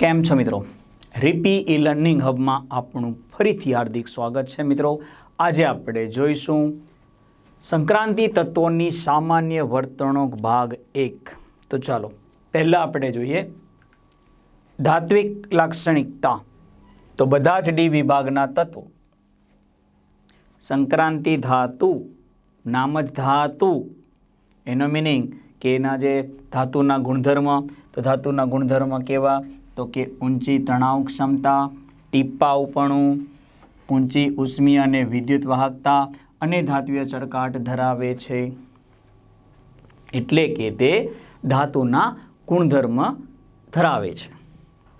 કેમ છો મિત્રો? રીપી ઈ લર્નિંગ હબમાં આપણું ફરીથી હાર્દિક સ્વાગત છે મિત્રો. આજે આપણે જોઈશું સંક્રાંતિ તત્વોની સામાન્ય વર્તણૂક ભાગ એક. તો ચાલો, પહેલાં આપણે જોઈએ ધાત્વિક લાક્ષણિકતા. તો બધા જ ડી વિભાગના તત્વો. સંક્રાંતિ ધાતુ, નામ જ ધાતુ. એનો મિનિંગ કે એના જે ધાતુના ગુણધર્મ, તો ધાતુના ગુણધર્મ કેવા? તો કે ઊંચી તણાવ ક્ષમતા ટીપાઉપણું ઊંચી ઉષ્મી અને વિદ્યુત વાહકતા અને ધાત્વીય ચળકાટ ધરાવે છે. એટલે કે તે ધાતુના ગુણધર્મ ધરાવે છે.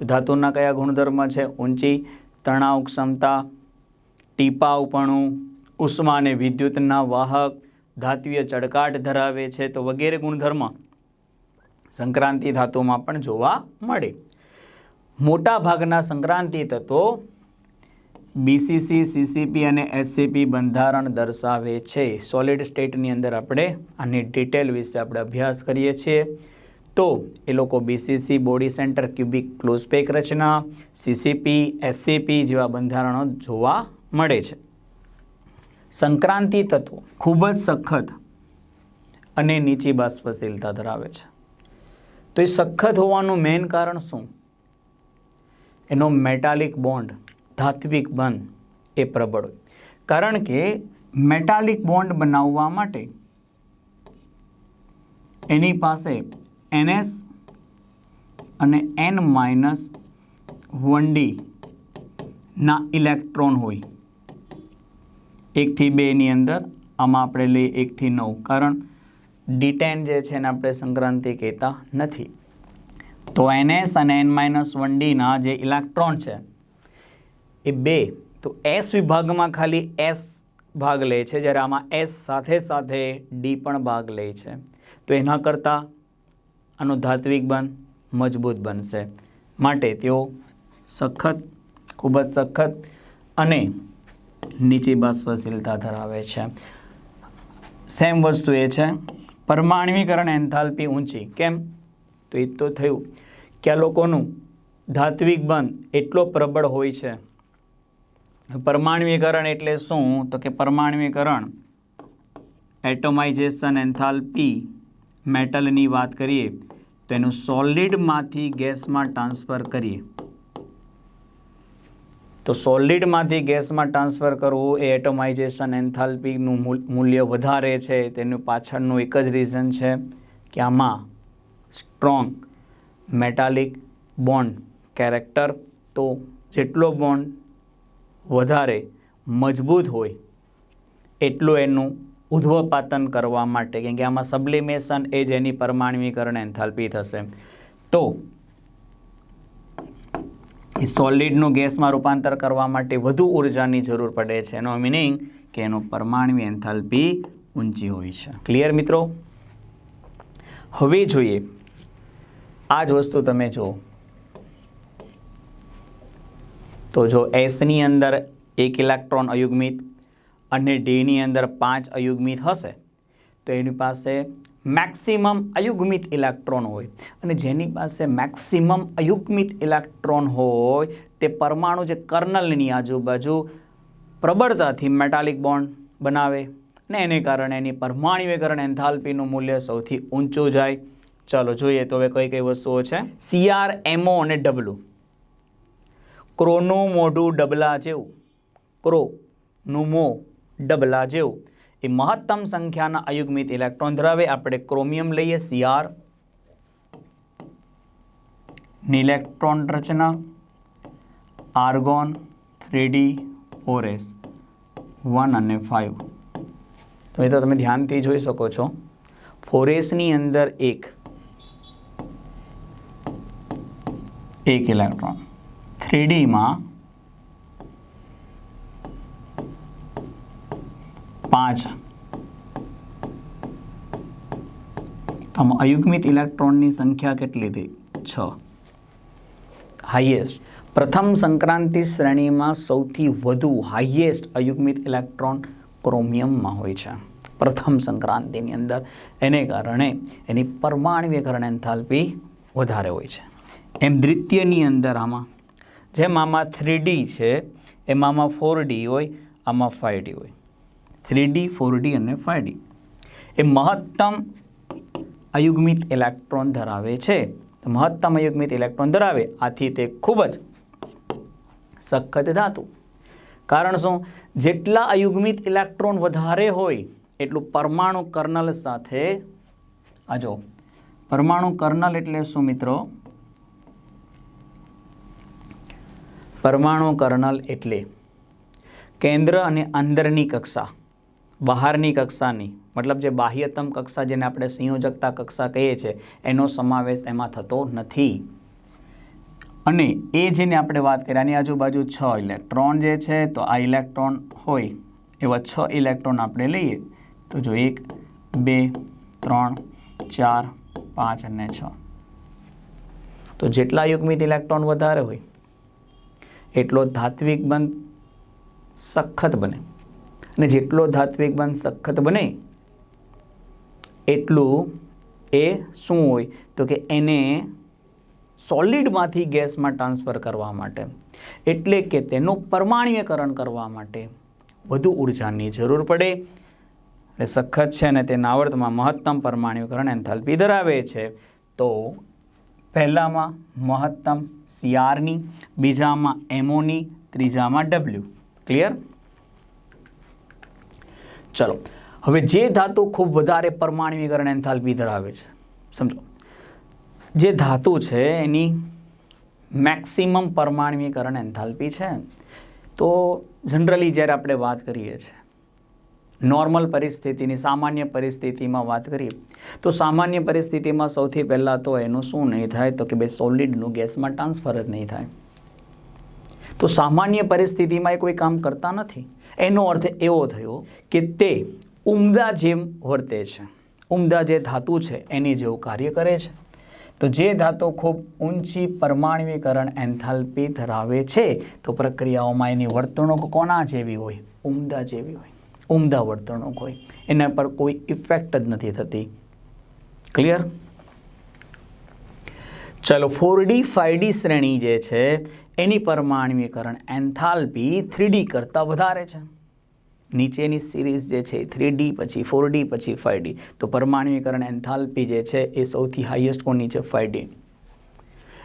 ધાતુના કયા ગુણધર્મ છે? ઊંચી તણાવ ક્ષમતા ટીપાઉપણું ઉષ્મા અને વિદ્યુતના વાહક ધાત્વીય ચળકાટ ધરાવે છે. તો વગેરે ગુણધર્મ સંક્રાંતિ ધાતુમાં પણ જોવા મળે. મોટા ભાગના સંક્રાંતિ તત્વો બીસીસી સીસીપી અને એસસીપી બંધારણ દર્શાવે છે. સોલિડ સ્ટેટની અંદર આપણે આની ડિટેલ વિશે આપણે અભ્યાસ કરીએ છીએ. તો એ લોકો BCC body centre cubic close pack રચના સીસીપી એસસીપી જેવા બંધારણો જોવા મળે છે. સંક્રાંતિ તત્વો ખૂબ જ સખત અને નીચી બાષ્પશીલતા ધરાવે છે. તો એ સખત હોવાનું મેઇન કારણ શું? એનો મેટાલિક બોન્ડ, ધાત્વિક બંધ, એ પ્રબળ હોય. કારણ કે મેટાલિક બોન્ડ બનાવવા માટે એની પાસે એનએસ અને એન માઇનસ વન ના ઇલેક્ટ્રોન હોય. એકથી બેની અંદર, આમાં આપણે લઈએ એકથી નવ. કારણ ડિટેન જે છે એને આપણે સંક્રાંતિ કહેતા નથી. તો એનએસ અને એન માઇનસ વન ડીના જે ઇલેક્ટ્રોન છે, એ બે. તો એસ વિભાગમાં ખાલી એસ ભાગ લે છે, જ્યારે આમાં એસ સાથે સાથે ડી પણ ભાગ લે છે. તો એના કરતાં આનું ધાત્વિક બંધ મજબૂત બનશે. માટે તેઓ સખત, ખૂબ જ સખત અને નીચી બાષ્પશીલતા ધરાવે છે. સેમ વસ્તુ એ છે, પરમાણવીકરણ એન્થાલ્પી ઊંચી. કેમ? તો એ તો થયું. કે આ લોકોનું ધાત્વિક બંધ એટલો પ્રબળ હોય છે. પરમાણ્વીકરણ એટલે શું? તો કે પરમાણ્વીકરણ, એટોમાઇઝેશન એન્થાલ્પી મેટલની વાત કરીએ, તો એનું સોલિડમાંથી ગેસમાં ટ્રાન્સફર કરીએ. તો સોલિડમાંથી ગેસમાં ટ્રાન્સફર કરવું એ એટોમાઇઝેશન એન્થાલ્પીનું મૂલ્ય વધારે છે. તેનું પાછળનું એક જ રીઝન છે કે આમાં સ્ટ્રોંગ મેટાલિક બોન્ડ કેરેક્ટર તો જેટલો બોન્ડ વધારે મજબૂત હોય, એટલું એનું ઉધ્વપાતન કરવા માટે, કેમ કે આમાં સબ્લિમેશન એ જ એની પરમાણવીકરણ એન્થાલ્પી થશે. તો સોલિડનું ગેસમાં રૂપાંતર કરવા માટે વધુ ઉર્જાની જરૂર પડે છે. એનો મિનિંગ કે એનો પરમાણવી એન્થાલ્પી ઊંચી હોય છે. ક્લિયર મિત્રો? હવે જોઈએ આ જ વસ્તુ તમે જુઓ. તો જો એસની અંદર એક ઇલેક્ટ્રોન અયુગ્મિત અને ડીની અંદર પાંચ અયુગ્મિત હશે, તો એની પાસે મેક્સિમમ અયુગ્મિત ઇલેક્ટ્રોન હોય. અને જેની પાસે મેક્સિમમ અયુગ્મિત ઇલેક્ટ્રોન હોય, તે પરમાણુ જે કર્નલની આજુબાજુ પ્રબળતાથી મેટાલિક બોન્ડ બનાવે. અને એને કારણે એની પરમાણ્વીકરણ એન્થાલ્પીનું મૂલ્ય સૌથી ઊંચું જાય. ચાલો જોઈએ તો હવે કઈ કઈ વસ્તુઓ છે. સીઆર એમઓ અને ડબલું ક્રોનું મોઢું ડબલા જેવું. ક્રો નુમો ડબલા જેવું. એ મહત્તમ સંખ્યાના અયુગ્મિત ઇલેક્ટ્રોન ધરાવે. આપણે ક્રોમિયમ લઈએ સીઆર ઇલેક્ટ્રોન રચના. આર્ગોન થ્રીડી ઓરેસ. વન અને ફાઇવ તો એ તો તમે ધ્યાનથી જોઈ શકો છો. ફોરેસની અંદર એક એક ઇલેક્ટ્રોન થ્રીડીમાં પાંચ. તો અયુગ્મિત ઇલેક્ટ્રોનની સંખ્યા કેટલી હતી? છ. હાઈએસ્ટ પ્રથમ સંક્રાંતિ શ્રેણીમાં સૌથી વધુ હાઈએસ્ટ અયુગ્મિત ઇલેક્ટ્રોન ક્રોમિયમમાં હોય છે. પ્રથમ સંક્રાંતિની અંદર. એને કારણે એની પરમાણ્વીકરણ એન્થાલ્પી વધારે હોય છે. એમ દ્વિતીયની અંદર આમાં. જેમ આમાં થ્રી ડી છે, એમાં આમાં ફોર ડી હોય, આમાં ફાઇવ ડી હોય. થ્રી ડી ફોર ડી અને ફાઇવ ડી એ મહત્તમ અયુગ્મિત ઇલેક્ટ્રોન ધરાવે છે. મહત્તમ અયુગ્મિત ઇલેક્ટ્રોન ધરાવે. આથી તે ખૂબ જ સખત ધાતુ. કારણ શું? જેટલા અયુગ્મિત ઇલેક્ટ્રોન વધારે હોય, એટલું પરમાણુ કર્નલ સાથે, આ જો, પરમાણુ કર્નલ એટલે શું મિત્રો? પરમાણુ કર્નલ એટલે કેન્દ્ર અને અંદરની કક્ષા, બહારની કક્ષાની, મતલબ જે બાહ્યતમ કક્ષા જેને આપણે સંયોજકતા કક્ષા કહીએ છીએ, એનો સમાવેશ એમાં થતો નથી. અને એ જેને આપણે વાત કરીએ આની આજુબાજુ છ ઇલેક્ટ્રોન જે છે, તો આ ઇલેક્ટ્રોન હોય, એવા છ ઇલેક્ટ્રોન આપણે લઈએ, તો જો એક, બે, ત્રણ, ચાર, પાંચ અને છ. તો જેટલા યુગ્મિત ઇલેક્ટ્રોન વધારે હોય એટલો ધાત્વિક બંધ સખત બને. અને જેટલો ધાત્વિક બંધ સખત બને, એટલું એ શું હોય? તો કે એને સોલિડમાંથી ગેસમાં ટ્રાન્સફર કરવા માટે, એટલે કે તેનું પરમાણ્યકરણ કરવા માટે વધુ ઉર્જાની જરૂર પડે. એટલે સખત છે અને તેના આવર્તમાં મહત્તમ પરમાણ્યકરણ એન્થાલ્પી ધરાવે છે. તો પહેલામાં મહત્તમ સીઆરની, બીજામાં એમોની ત્રીજામાં ડબલ્યુ. ક્લિયર ચલો, હવે જે ધાતુ ખૂબ વધારે પરમાણવીકરણ એન્થાલ્પી ધરાવે છે, સમજો. જે ધાતુ છે, એની મેક્સિમમ પરમાણ્વીકરણ એન્થાલ્પી છે. તો જનરલી જ્યારે આપણે વાત કરીએ છીએ નોર્મલ પરિસ્થિતિની, સામાન્ય પરિસ્થિતિમાં વાત કરીએ, તો સામાન્ય પરિસ્થિતિમાં સૌથી પહેલાં તો એનું શું નહીં થાય? તો કે ભાઈ સોલિડનું ગેસમાં ટ્રાન્સફર જ નહીં થાય. તો સામાન્ય પરિસ્થિતિમાં એ કોઈ કામ કરતા નથી. એનો અર્થ એવો થયો કે તે ઉમદા જેમ વર્તે છે. ઉમદા જે ધાતુ છે, એની જેવું કાર્ય કરે છે. તો જે ધાતુ ખૂબ ઊંચી પરમાણ્વીકરણ એન્થાલ્પી ધરાવે છે, તો પ્રક્રિયાઓમાં એની વર્તણૂક કોના જેવી હોય? ઉમદા જેવી હોય. ઉમદા વર્તણૂક હોય. એના પર કોઈ ઇફેક્ટ જ નથી થતી. ક્લિયર ચલો ફોર ડી ફાઈવ ડી શ્રેણી જે છે, એની પરમાણ્વીકરણ એન્થાલ્પી થ્રી ડી કરતાં વધારે છે. નીચેની સિરીઝ જે છે થ્રી ડી પછી ફોર ડી પછી ફાઈવ ડી તો પરમાણ્વીકરણ એન્થાલ્પી જે છે એ સૌથી હાઈએસ્ટ કોની છે ફાઈવ ડી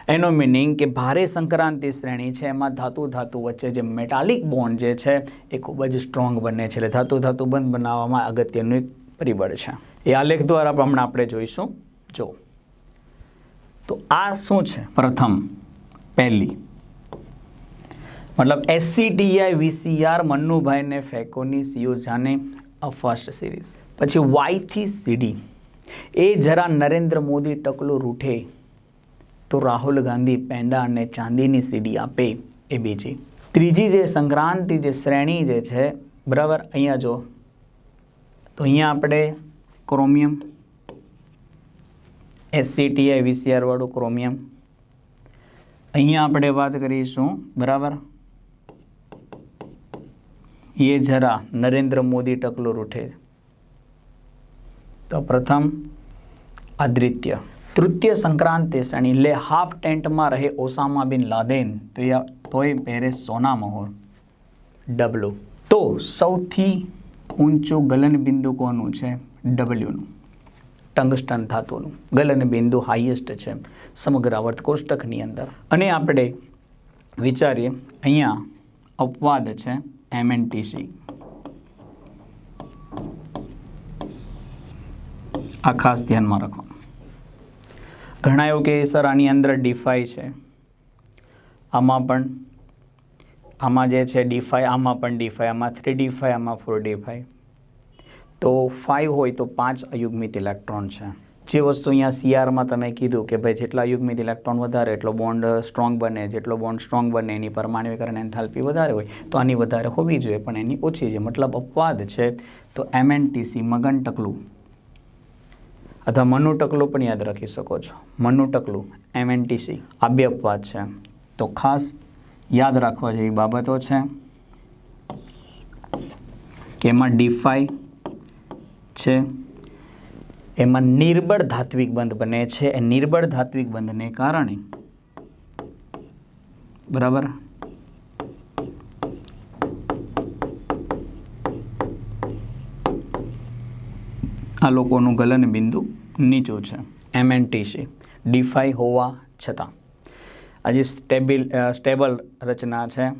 એનો મિનિંગ કે ભારે સંક્રાંતિ શ્રેણી છે, એમાં ધાતુ ધાતુ વચ્ચે જે મેટાલિક બોન્ડ જે છે, એ ખૂબ જ સ્ટ્રોંગ બને છે. એટલે ધાતુ ધાતુ બંધ બનાવવામાં અગત્યનું એક પરિબળ છે. એ આલેખ દ્વારા પણ હમણાં આપણે જોઈશું. જો. તો આ શું છે? પ્રથમ, પહેલી. મતલબ S C T I V C R મન્નુભાઈને ફેકોની સિયોઝાને અ ફર્સ્ટ સિરીઝ પછી વાયથી સીડી એ જરા નરેન્દ્ર મોદી ટકલું રૂઠે. તો રાહુલ ગાંધી પેંડા અને ચાંદીની સીડી આપે એ બીજી ત્રીજી જે સંક્રાંતિ જે શ્રેણી જે છે, બરાબર? અહીંયા જો તો અહીંયા આપણે chromium S C T I V C R વાળું ક્રોમિયમ. અહીંયા આપણે વાત કરીશું, બરાબર? એ જરા નરેન્દ્ર મોદી ટકલો રૂઠે. તો પ્રથમ આદ્રિત્ય તૃતીય સંક્રાંતિ શ્રેણી લે હાફ ટેન્ટમાં રહે ઓસામા બિન લાદેન. તો તોય પહેરે સોના મહોર. ડબલ્યુ તો સૌથી ઊંચું ગલન બિંદુ કોનું છે ડબલ્યુનું ટંગસ્ટન ધાતુનું. ગલન બિંદુ હાઈએસ્ટ છે સમગ્ર આવર્ત કોષ્ટકની અંદર. અને આપણે વિચારીએ, અહીંયા અપવાદ છે એમએનટીસી આ ખાસ ધ્યાનમાં રાખો. ઘણા એવું કે સર, આની અંદર ડીફાઈ છે. આમાં પણ, આમાં જે છે ડીફાઈ આમાં પણ ડીફાઈ આમાં થ્રી ડીફાઈ આમાં ફોર ડીફાઈ તો ફાઇવ હોય તો પાંચ અયુગ્મિત ઇલેક્ટ્રોન છે. જે વસ્તુ અહીંયા સીઆરમાં તમે કીધું કે ભાઈ જેટલા યુગ્મિત ઇલેક્ટ્રોન વધારે, એટલો બોન્ડ સ્ટ્રોંગ બને, જેટલો બોન્ડ સ્ટ્રોંગ બને, એની પરમાણ્વીકરણ એન્થાલ્પી વધારે હોય, તો આની વધારે હોવી જોઈએ, પણ એની ઓછી છે. મતલબ અપવાદ છે. તો એમએનટીસી મગન ટકલું અથવા મનુ ટકલું પણ યાદ રાખી શકો છો. મનુ ટકલું એમએનટીસી આ બે અપવાદ છે. તો ખાસ યાદ રાખવા જેવી બાબતો છે કે એમાં ડીફાઈ છે, એમાં નિર્બળ ધાત્વિક બંધ બને છે. એ નિર્બળ ધાત્વિક બંધને કારણે બરાબર? આ લોકોનું ગલન બિંદુ નીચું છે. એમ એન ટી સી ડીફાઈ હોવા છતાં. આજે સ્ટેબિલ સ્ટેબલ રચના છે.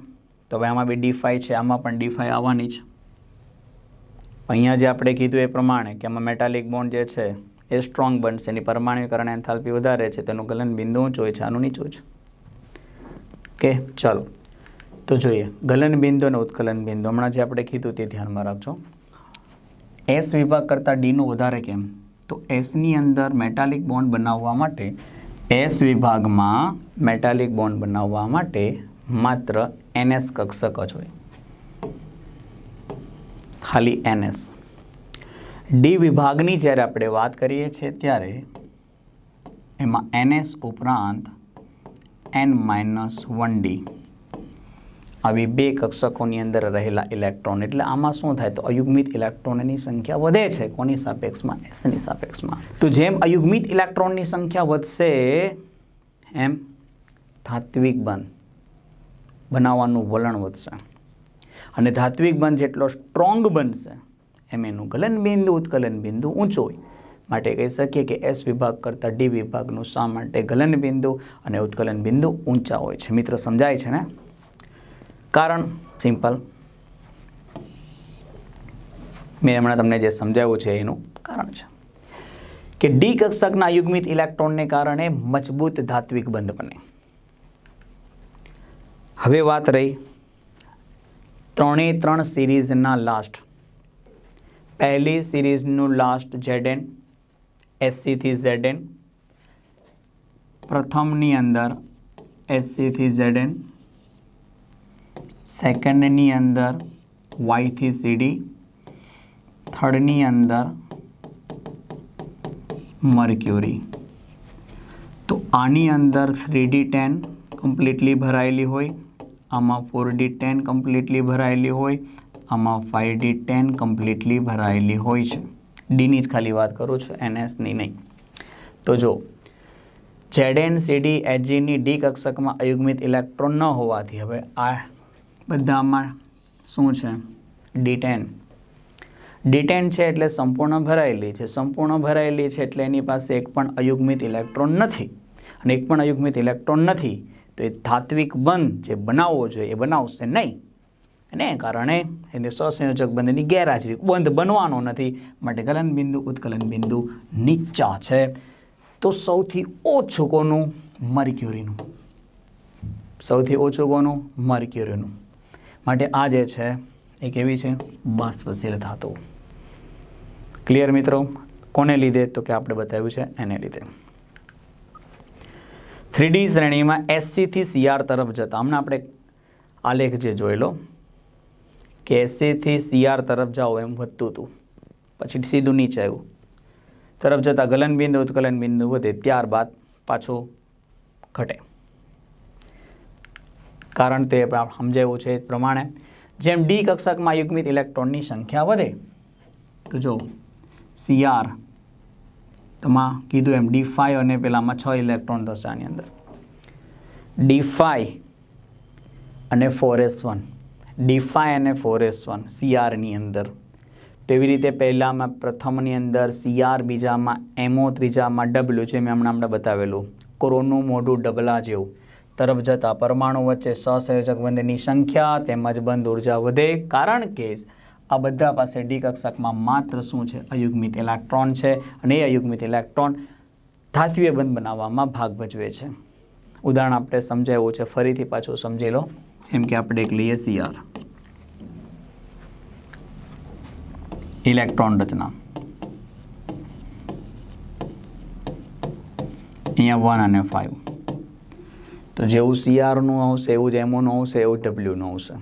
તો હવે આમાં બી ડીફાઈ છે. આમાં પણ ડીફાઈ આવવાની છે. અહીંયા જે આપણે કીધું એ પ્રમાણે કે આમાં મેટાલિક બોન્ડ જે છે એ સ્ટ્રોંગ બનશે. એની પરમાણુકરણ એન્થાલ્પી વધારે છે. તેનું ગલન બિંદુ ઊંચું હોય છે. આનું નીચું છે. ઓકે, ચાલો. તો જોઈએ. ગલન બિંદુ અને ઉત્કલન બિંદુ. હમણાં જે આપણે કીધું તે ધ્યાનમાં રાખજો. એસ વિભાગ કરતાં ડીનું વધારે કેમ? તો એસની અંદર મેટાલિક બોન્ડ બનાવવા માટે એસ વિભાગમાં મેટાલિક બોન્ડ બનાવવા માટે માત્ર એનએસ કક્ષક જ હોય. ખાલી એનએસ. ડી વિભાગની જ્યારે આપણે વાત કરીએ છીએ ત્યારે એમાં એનએસ ઉપરાંત એન માઇનસ વન ડી. આવી બે કક્ષકોની અંદર રહેલા ઇલેક્ટ્રોન. એટલે આમાં શું થાય તો અયુગ્મિત ઇલેક્ટ્રોનની સંખ્યા વધે છે કોની સાપેક્ષમાં? એસની સાપેક્ષમાં. તો જેમ અયુગ્મિત ઇલેક્ટ્રોનની સંખ્યા વધશે, એમ ધાત્વિક બંધ બનાવવાનું વલણ વધશે. અને ધાત્વિક બંધ જેટલો સ્ટ્રોંગ બનશે, એમ એનું ગલન બિંદુ, ઉત્કલન બિંદુ ઊંચું હોય. માટે કહી શકીએ કે એસ વિભાગ કરતાં ડી વિભાગનું શા માટે ગલન બિંદુ અને ઉત્કલન બિંદુ ઊંચા હોય છે? મિત્રો, સમજાય છે ને? કારણ? સિમ્પલ મેં હમણાં તમને જે સમજાવ્યું છે એનું કારણ છે. કે ડી કક્ષકના યુગ્મિત ઇલેક્ટ્રોનને કારણે મજબૂત ધાત્વિક બંધ બને. હવે વાત રહી ત્રણે ત્રણ સિરીઝના લાસ્ટ પહેલી સિરીઝનું લાસ્ટ ઝેડેન એસસીથી ઝેડેન પ્રથમની અંદર એસસીથી ઝેડએન સેકન્ડની અંદર વાયથી સીડી થર્ડની અંદર મર્ક્યુરી. તો આની અંદર થ્રી ડી ટેન કમ્પ્લીટલી ભરાયેલી હોય, આમાં ફોર ડી ટેન કમ્પ્લીટલી ભરાયેલી હોય, આમાં ફાઇવ ડી ટેન કમ્પ્લીટલી ભરાયેલી હોય છે. ડીની જ ખાલી વાત કરું છું એનએસની નહીં. તો જો જેડએન સીડી એચજીની ડી કક્ષકમાં અયુગ્મિત ઇલેક્ટ્રોન ન હોવાથી હવે આ બધામાં શું છે? ડિટેન ડિટેન છે એટલે સંપૂર્ણ ભરાયેલી છે. સંપૂર્ણ ભરાયેલી છે એટલે એની પાસે એક પણ અયુગ્મિત ઇલેક્ટ્રોન નથી. અને એક પણ અયુગ્મિત ઇલેક્ટ્રોન નથી, તો એ ધાત્વિક બંધ જે બનાવવો જોઈએ એ બનાવશે નહીં. અને કારણે એને સ્વસંયોજક બંધની ગેરહાજરી, બંધ બનવાનો નથી. માટે ગલન બિંદુ, ઉત્કલન બિંદુ નીચા છે. તો સૌથી ઓછું કોનું? મર્ક્યુરીનું. સૌથી ઓછું કોનું? મર્ક્યુરીનું. માટે આ જે છે, એ કેવી છે? બાષ્પશીલ ધાતુ. ક્લિયર મિત્રો? કોને લીધે? તો કે આપણે બતાવ્યું છે, એને લીધે. થ્રીડી શ્રેણીમાં એસસીથી સીઆર તરફ જતા. હમણાં આપણે આલેખ જે જોઈ લો. કે એસસીથી સીઆર તરફ જાઓ એમ વધતું હતું. પછી સીધું નીચે આવ્યું. તરફ જતાં ગલન બિંદુ ઉત્કલન બિંદુ વધે. ત્યારબાદ પાછું ઘટે. કારણ તે સમજાવ્યું છે એ પ્રમાણે. જેમ ડી કક્ષકમાં યુગ્મિત ઇલેક્ટ્રોનની સંખ્યા વધે, તો જો સીઆર તમા કીધું એમ ડી ફાઈવ અને પેલામાં છ ઇલેક્ટ્રોન થશે આની અંદર. ડી ફાઈવ અને four s one. D five અને ફોર એસ વન સીઆરની અંદર. તેવી રીતે પહેલામાં પ્રથમની અંદર સીઆર, બીજામાં એમઓ, ત્રીજામાં ડબલ્યુ જે મેં હમણાં હમણાં બતાવેલું. કોરોનું મોઢું ડબલા જેવું. તરફ જતાં પરમાણુ વચ્ચે સહસંયોજક બંધની સંખ્યા તેમજ બંધ ઊર્જા વધે કારણ કે આ બધા પાસે ડી કક્ષકમાં માત્ર શું છે? અયુગ્મિત ઇલેક્ટ્રોન છે અને એ અયુગ્મિત ઇલેક્ટ્રોન ધાત્વીય બંધ બનાવવામાં ભાગ ભજવે છે. ઉદાહરણ આપણે સમજાવ્યું છે. ફરીથી પાછું સમજી લો. જેમ કે આપણે એક લઈએ સીઆર ઇલેક્ટ્રોન રચના. અહીંયા વન અને ફાઇવ તો જેવું સીઆરનું આવશે, એવું જ એમઓનું આવશે, એવું ડબલ્યુનું આવશે.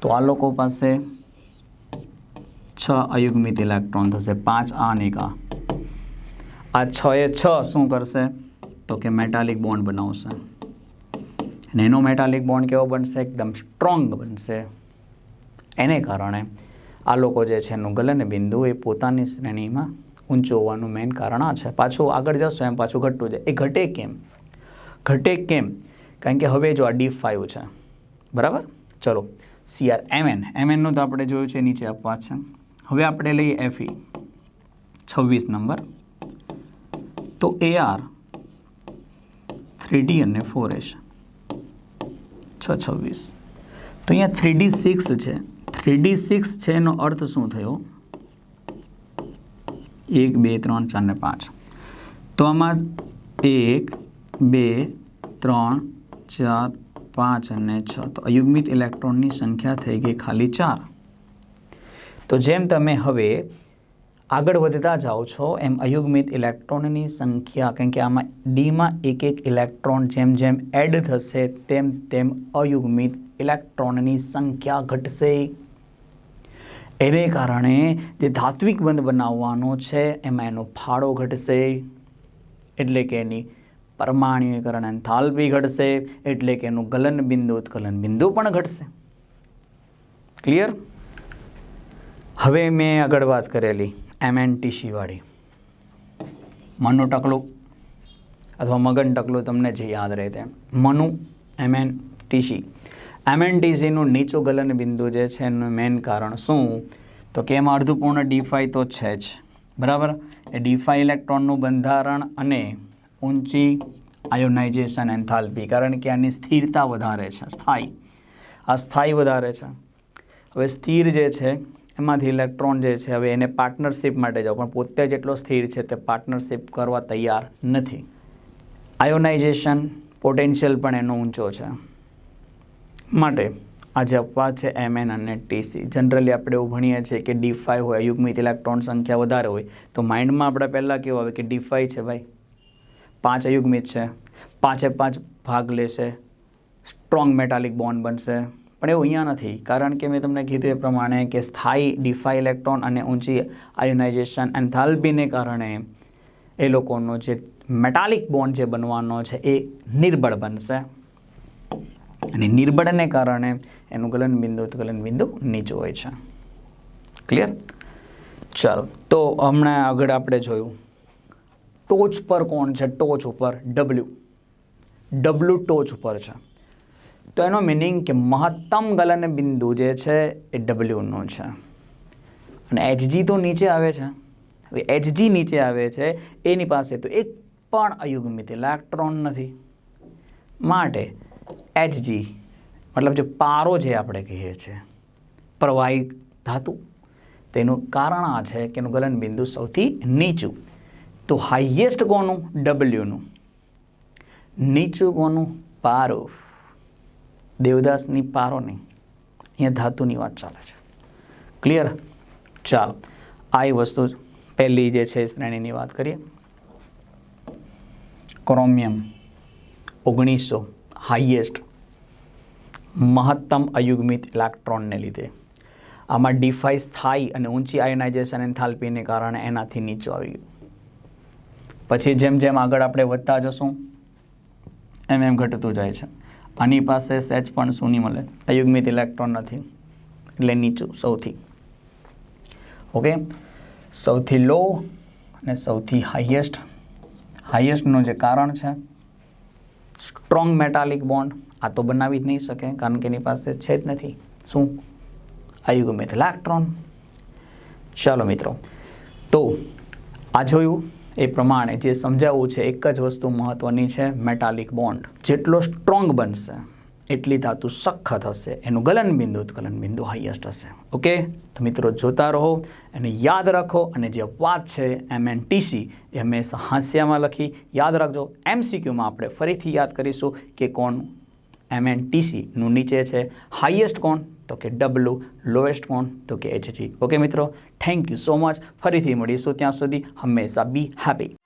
તો આ લોકો પાસે છ અયુગ્મિત ઇલેક્ટ્રોન થશે, પાંચ આ અને એક આ. આ છ એ છ શું કરશે? તો કે મેટાલિક બોન્ડ બનાવશે. અને એનો મેટાલિક બોન્ડ કેવો બનશે? એકદમ સ્ટ્રોંગ બનશે. એને કારણે આ લોકો જે છે, એનું ગલન બિંદુ એ પોતાની શ્રેણીમાં ઊંચું હોવાનું મેઇન કારણ આ છે. પાછું આગળ જશો, એમ પાછું ઘટતું જાય. એ ઘટે કેમ? ઘટે કેમ? કારણ કે હવે જો આ ડી ફાઇવ છે, બરાબર? ચલો સીઆર એમએન એમએનનું તો આપણે જોયું છે, નીચે આપવા છે. હવે આપણે લઈએ એફઈ છવ્વીસ નંબર. તો એ આર થ્રી અને ફોર એસ. છ, છવ્વીસ. તો અહીંયા થ્રી સિક્સ છે. થ્રી સિક્સ છે એનો અર્થ શું થયો? એક, બે, ત્રણ, ચાર ને પાંચ. તો આમાં એક બે, ત્રણ, ચાર, પાંચ અને છ. તો અયુગ્મિત ઇલેક્ટ્રોનની સંખ્યા થઈ ગઈ ખાલી ચાર. તો જેમ તમે હવે આગળ વધતા જાઓ છો, એમ અયુગ્મિત ઇલેક્ટ્રોનની સંખ્યા કેમ કે આમાં ડીમાં એક એક ઇલેક્ટ્રોન જેમ જેમ એડ થશે, તેમ તેમ અયુગ્મિત ઇલેક્ટ્રોનની સંખ્યા ઘટશે. એને કારણે જે ધાત્વિક બંધ બનાવવાનો છે, એમાં એનો ફાળો ઘટશે. એટલે કે એની પરમાણ્વીકરણ એન્થાલ્પી ઘટશે એટલે કે એનું ગલન બિંદુ ઉત્કલન બિંદુ પણ ઘટશે. ક્લિયર હવે મેં આગળ વાત કરેલી એમએનટીસી વાળી. મનનું ટકલું અથવા મગન ટકલું તમને જે યાદ રહે તેમ. મનુ એમએનટીસી એમએનટીસીનું નીચું ગલન બિંદુ જે છે એનું મેઇન કારણ શું? તો કે એમાં અર્ધપૂર્ણ ડીફાઈ તો છે જ. બરાબર? એ ડીફાઈ ઇલેક્ટ્રોનનું બંધારણ અને ઊંચી આયોનાઇઝેશન એન્થાલ્પી કારણ કે આની સ્થિરતા વધારે છે, સ્થાયી. આ સ્થાયી વધારે છે. હવે સ્થિર જે છે, એમાંથી ઇલેક્ટ્રોન જે છે, હવે એને પાર્ટનરશિપ માટે જાઓ, પણ પોતે જેટલો સ્થિર છે તે પાર્ટનરશિપ કરવા તૈયાર નથી. આયોનાઇઝેશન પોટેન્શિયલ પણ એનો ઊંચો છે. માટે આ જે અપવાદ છે એમએન અને ટીસી જનરલી આપણે એવું ભણીએ છીએ કે ડી ફાઈવ હોય, યુગ્મિત ઇલેક્ટ્રોન સંખ્યા વધારે હોય, તો માઇન્ડમાં આપણે પહેલાં કેવું આવે કે ડી ફાઈવ છે ભાઈ? પાંચ અયુગ્મિત છે. પાંચે પાંચ ભાગ લેશે. સ્ટ્રોંગ મેટાલિક બોન્ડ બનશે. પણ એવું અહીંયા નથી. કારણ કે મેં તમને કીધું એ પ્રમાણે કે સ્થાયી ડીફાઈ ઇલેક્ટ્રોન અને ઊંચી આયોનાઇઝેશન એન્થાલ્પીને કારણે એ લોકોનો જે મેટાલિક બોન્ડ જે બનવાનો છે એ નિર્બળ બનશે. અને નિર્બળને કારણે એનું ગલન બિંદુ ગલન બિંદુ નીચું હોય છે. ક્લિયર ચાલો. તો હમણાં આગળ આપણે જોયું. ટોચ પર કોણ છે? ટોચ ઉપર ડબલ્યુ ડબલ્યુ ટોચ ઉપર છે. તો એનો મિનિંગ કે મહત્તમ ગલન બિંદુ જે છે એ ડબલ્યુનું છે. અને એચજી તો નીચે આવે છે. હવે એચજી નીચે આવે છે, એની પાસે તો એક પણ અયુગ્મિત ઇલેક્ટ્રોન નથી. માટે એચજી મતલબ જે પારો જે આપણે કહીએ છીએ, પ્રવાહી ધાતુ, તેનું કારણ આ છે કે એનું ગલન બિંદુ સૌથી નીચું તો હાઈએસ્ટ કોનું? ડબલ્યુનું નીચું કોનું? પારો. દેવદાસની પારોની અહીંયા ધાતુની વાત ચાલે છે. ક્લિયર ચાલો. આ વસ્તુ પહેલી જે છે શ્રેણીની વાત કરીએ. ક્રોમિયમ ઓગણીસો હાઈએસ્ટ મહત્તમ અયુગ્મિત ઇલેક્ટ્રોનને લીધે. આમાં ડિફાઇસ થાય અને ઊંચી આયોનાઇઝેશન એન્થાલ્પીને કારણે એનાથી નીચું આવી ગયું. પછી જેમ જેમ આગળ આપણે વધતા જશું, એમ એમ ઘટતું જાય છે. આની પાસે સેચ પણ શું નહીં મળે અયુગ્મિત ઇલેક્ટ્રોન નથી, એટલે નીચું સૌથી. ઓકે સૌથી લો અને સૌથી હાઈએસ્ટ હાઈએસ્ટનું જે કારણ છે સ્ટ્રોંગ મેટાલિક બોન્ડ આ તો બનાવી જ નહીં શકે, કારણ કે એની પાસે છે જ નથી. શું? અયુગ્મિત ઇલેક્ટ્રોન ચાલો મિત્રો, તો આ જોયું એ પ્રમાણે જે સમજાવવું છે, એક જ વસ્તુ મહત્ત્વની છે મેટાલિક બોન્ડ જેટલો સ્ટ્રોંગ બનશે, એટલી ધાતુ સખત હશે. એનું ગલન બિંદુ, ઉત્કલન બિંદુ હાઈએસ્ટ હશે. ઓકે તો મિત્રો, જોતા રહો અને યાદ રાખો અને જે વાત છે એમ એન ટીસી એ હંમેશા હાસ્યામાં લખી યાદ રાખજો. એમસીક્યુમાં આપણે ફરીથી યાદ કરીશું કે કોણ એમ એન ટીસીનું નીચે છે. હાઈએસ્ટ કોણ? તો કે ડબલ્યુ લોએસ્ટ કોણ? તો કે એચજી ઓકે મિત્રો થેન્ક યુ સો મચ ફરીથી મળીશું ત્યાં સુધી. હંમેશા બી હેપી